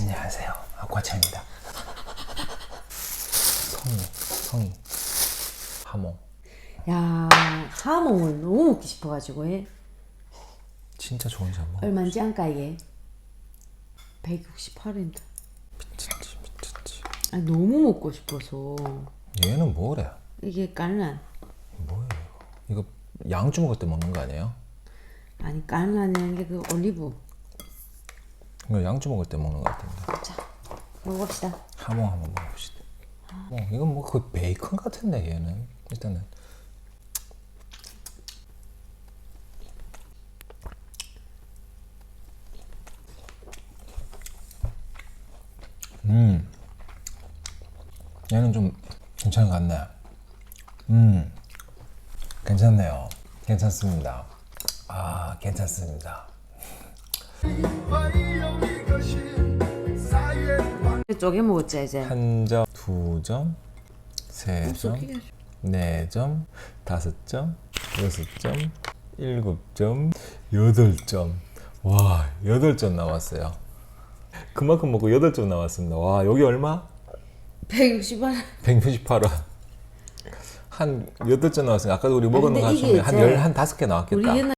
안녕하세요. 아쿠아차입니다. 성이, 성이, 하모. 야 하몽을 너무 먹고 싶어가지고 해. 진짜 좋은지 한번. 얼마인지 안 까이게. 168인데. 미쳤지, 미쳤지. 아니 너무 먹고 싶어서 얘는 뭐래? 이게 깔란. 뭐예요 이거? 이거 양주 먹을 때 먹는 거 아니에요? 아니 깔란이라는 게 그 올리브. 이거 양주 먹을 때 먹는 거 같은데. 자 먹어봅시다. 하모 한번 먹어봅시다. 어, 이건 뭐 그 베이컨 같은데 얘는 일단은. 음, 얘는 좀 괜찮은 것 같네. 음, 괜찮네요. 괜찮습니다. 아, 괜찮습니다. 쪼개 먹었자 이제. 한 점, 두 점, 세 점, 네 점, 다섯 점, 여섯 점, 일곱 점, 여덟 점. 와, 여덟 점 나왔어요. 그만큼 먹고 여덟 점 나왔습니다. 와, 여기 얼마? 168. 168원. 한 여덟 점 나왔어요. 아까 우리 먹은 거 근데 이게 합치면 한 이제 열, 한 다섯 개 나왔겠다. 옛날